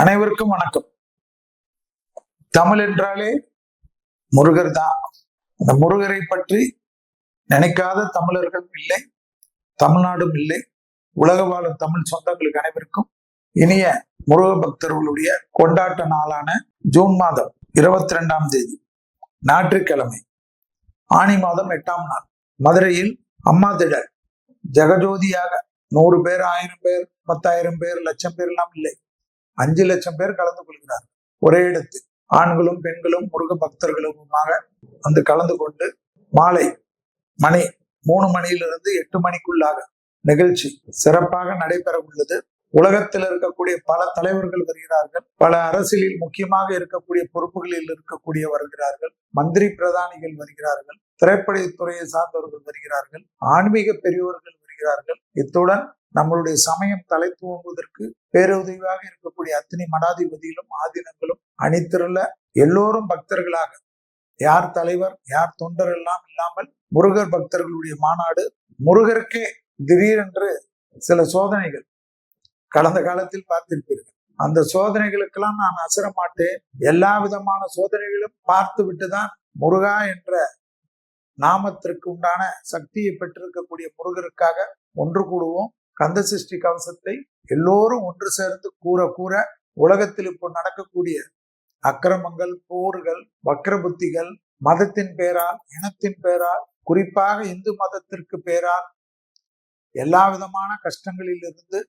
அனைவருக்கும் வணக்கம். தமிழ் என்றாலே முருகர் தான். அந்த முருகரை பற்றி நினைக்காத தமிழர்கள் இல்லை தமிழ்நாடும் இல்லை உலக வாழும் தமிழ் சொந்தங்களுக்கு அனைவருக்கும் இனிய முருக பக்தர்களுடைய கொண்டாட்ட நாளான ஜூன் மாதம் இருபத்தி ரெண்டாம் தேதி ஞாயிற்றுக்கிழமை ஆணி மாதம் எட்டாம் நாள். மதுரையில் அம்மா திடல். ஜெகஜோதியாக நூறு பேர் ஆயிரம் பேர் பத்தாயிரம் பேர் லட்சம் பேர் எல்லாம் இல்லை. அஞ்சு லட்சம் பேர் கலந்து கொள்கிறார் ஒரே இடத்தில் ஆண்களும் பெண்களும் முருக பக்தர்களுமாக வந்து கலந்து கொண்டு மாலை மணி மூணு மணியிலிருந்து எட்டு மணிக்குள்ளாக நிகழ்ச்சி சிறப்பாக நடைபெற உள்ளது உலகத்தில் இருக்கக்கூடிய பல தலைவர்கள் வருகிறார்கள். பல அரசியலில் முக்கியமாக இருக்கக்கூடிய பொறுப்புகளில் இருக்கக்கூடிய வருகிறார்கள். மந்திரி பிரதானிகள் வருகிறார்கள். திரைப்படத்துறையை சார்ந்தவர்கள் வருகிறார்கள். ஆன்மீக பெரியவர்கள் வருகிறார்கள். இத்துடன் நம்மளுடைய சமயம் தலை தூங்குவதற்கு பேருதவியாக இருக்கக்கூடிய அத்தனை மடாதிபதியிலும் ஆதீனங்களும் அணித்திரல எல்லோரும் பக்தர்களாக. யார் தலைவர் யார் தொண்டர் எல்லாம் இல்லாமல் முருகர் பக்தர்களுடைய மாநாடு முருகருக்கே திடீரென்று சில சோதனைகள் கடந்த காலத்தில் பார்த்திருப்பீர்கள். அந்த சோதனைகளுக்கெல்லாம் நான் அசர மாட்டேன். எல்லா விதமான சோதனைகளும் பார்த்து விட்டுதான் முருகா என்ற நாமத்திற்கு உண்டான சக்தியை பெற்றிருக்கக்கூடிய முருகருக்காக ஒன்று கூடுவோம். கந்த சிருஷ்டி கவசத்தை எல்லோரும் ஒன்று சேர்ந்து கூற கூற உலகத்தில் இப்போ நடக்கக்கூடிய அக்கிரமங்கள் போர்கள் வக்கர புத்திகள் மதத்தின் பேரால் இனத்தின் பேரால் குறிப்பாக இந்து மதத்திற்கு பேரால் எல்லா விதமான கஷ்டங்களில் இருந்து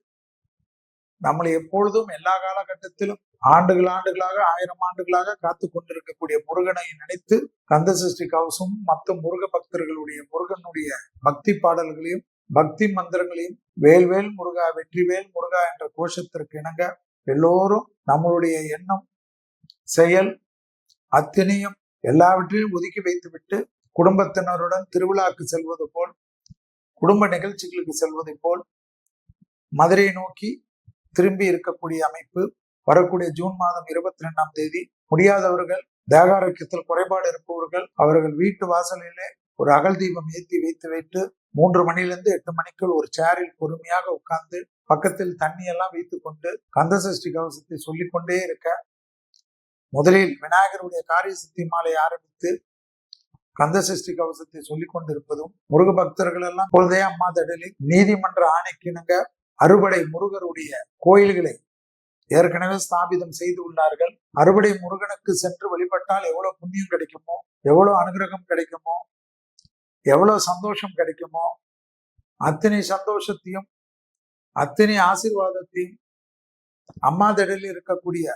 நம்மளை எப்பொழுதும் எல்லா காலகட்டத்திலும் ஆண்டுகள் ஆண்டுகளாக ஆயிரம் ஆண்டுகளாக காத்து கொண்டிருக்கக்கூடிய முருகனை நினைத்து கந்த சஷ்டி கவசமும் மற்ற முருக பக்தர்களுடைய முருகனுடைய பக்தி பாடல்களையும் பக்தி மந்திரங்களையும் வேல்வேல் முருகா வெற்றிவேல் முருகா என்ற கோஷத்திற்கு இணங்க எல்லோரும் நம்மளுடைய எண்ணம் செயல் அத்தனையும் எல்லாவற்றையும் ஒதுக்கி வைத்துவிட்டு குடும்பத்தினருடன் திருவிழாக்கு செல்வது போல் குடும்ப நிகழ்ச்சிகளுக்கு செல்வதை போல் மதுரையை நோக்கி திரும்பி இருக்கக்கூடிய அமைப்பு வரக்கூடிய ஜூன் மாதம் இருபத்தி ரெண்டாம் தேதி. முடியாதவர்கள் தேகாரோக்கியத்தில் குறைபாடு இருப்பவர்கள் அவர்கள் வீட்டு வாசலிலே ஒரு அகல் தீபம் ஏற்றி வைத்து வைத்து மூன்று மணிலிருந்து எட்டு மணிக்குள் ஒரு சேரில் பொறுமையாக உட்கார்ந்து பக்கத்தில் தண்ணி எல்லாம் வைத்து கொண்டு கந்த சஷ்டி கவசத்தை சொல்லிக்கொண்டே இருக்க முதலில் விநாயகருடைய காரிய சக்தி மாலை ஆரம்பித்து கந்த சஷ்டி கவசத்தை சொல்லிக் கொண்டிருப்பதும் முருக பக்தர்கள் எல்லாம் பொழுதே அம்மா தடலில் நீதிமன்ற ஆணைக்கிணங்க அறுபடை முருகருடைய கோயில்களை ஏற்கனவே ஸ்தாபிதம் செய்து உள்ளார்கள். அறுபடை முருகனுக்கு சென்று வழிபட்டால் எவ்வளவு புண்ணியம் கிடைக்குமோ எவ்வளவு அனுகிரகம் கிடைக்கும் எவ்வளவு சந்தோஷம் கிடைக்குமோ அத்தனை சந்தோஷத்தையும் அத்தனை ஆசீர்வாதத்தையும் அம்மா திடலில் இருக்கக்கூடிய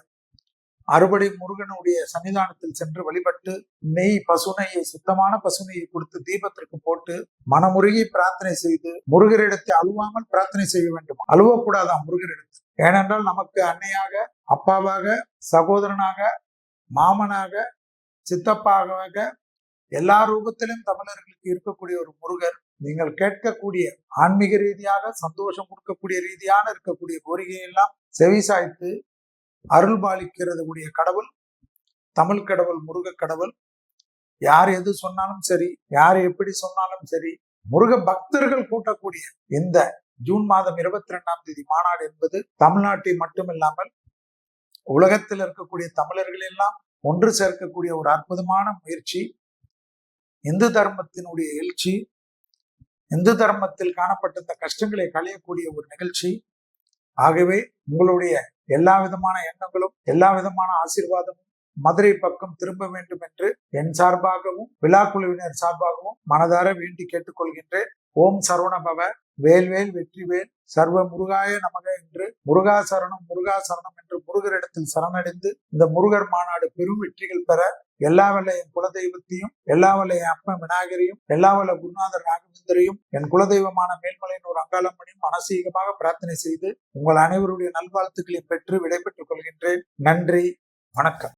அறுபடை முருகனுடைய சன்னிதானத்தில் சென்று வழிபட்டு நெய் பசுனையை சுத்தமான பசுனையை கொடுத்து தீபத்திற்கு போட்டு மனமுருகி பிரார்த்தனை செய்து முருகரிடத்தை அழுவாமல் பிரார்த்தனை செய்ய வேண்டும். அழுவக்கூடாதாம் முருகரிடத்தில் ஏனென்றால் நமக்கு அன்னையாக அப்பாவாக சகோதரனாக மாமனாக சித்தப்பாக எல்லா ரூபத்திலும் தமிழர்களுக்கு இருக்கக்கூடிய ஒரு முருகர் நீங்கள் கேட்கக்கூடிய ஆன்மீக ரீதியாக சந்தோஷம் கொடுக்கக்கூடிய ரீதியான இருக்கக்கூடிய கோரிக்கையெல்லாம் செவிசாய்த்து அருள் பாலிக்கிறது கூடிய கடவுள் தமிழ் கடவுள் முருக கடவுள். யார் எது சொன்னாலும் சரி யார் எப்படி சொன்னாலும் சரி முருக பக்தர்கள் கூட்டக்கூடிய இந்த ஜூன் மாதம் இருபத்தி ரெண்டாம் தேதி மாநாடு என்பது தமிழ்நாட்டை மட்டுமில்லாமல் உலகத்தில் இருக்கக்கூடிய தமிழர்கள் எல்லாம் ஒன்று சேர்க்கக்கூடிய ஒரு அற்புதமான முயற்சி. இந்து தர்மத்தினுடைய எழுச்சி இந்து தர்மத்தில் காணப்பட்ட இந்த கஷ்டங்களை களையக்கூடிய ஒரு நிகழ்ச்சி. ஆகவே உங்களுடைய எல்லா விதமான எண்ணங்களும் எல்லா விதமான ஆசீர்வாதமும் மதுரை பக்கம் திரும்ப வேண்டும் என்று என் சார்பாகவும் விழா குழுவினர் சார்பாகவும் மனதார வேண்டி கேட்டுக்கொள்கின்றேன். ஓம் சரவண பவ வேல்வேல் வெற்றிவேல் சர்வ முருகாய நமக என்று முருகா சரணம் முருகா சரணம் என்று முருகரிடத்தில் சரணடைந்து இந்த முருகர் மாநாடு பெரும் வெற்றிகள் பெற எல்லா வல்ல என் குலதெய்வத்தையும் எல்லா வல்ல என் அப்ப விநாயகரையும் எல்லா வல்ல குருநாதர் ராகவேந்தரையும் என் குலதெய்வமான மேல்மலையின் ஒரு அங்காளம்மனையும் மனசீகமாக பிரார்த்தனை செய்து உங்கள் அனைவருடைய நல்வாழ்த்துக்களை பெற்று விடைபெற்றுக் கொள்கின்றேன். நன்றி வணக்கம்.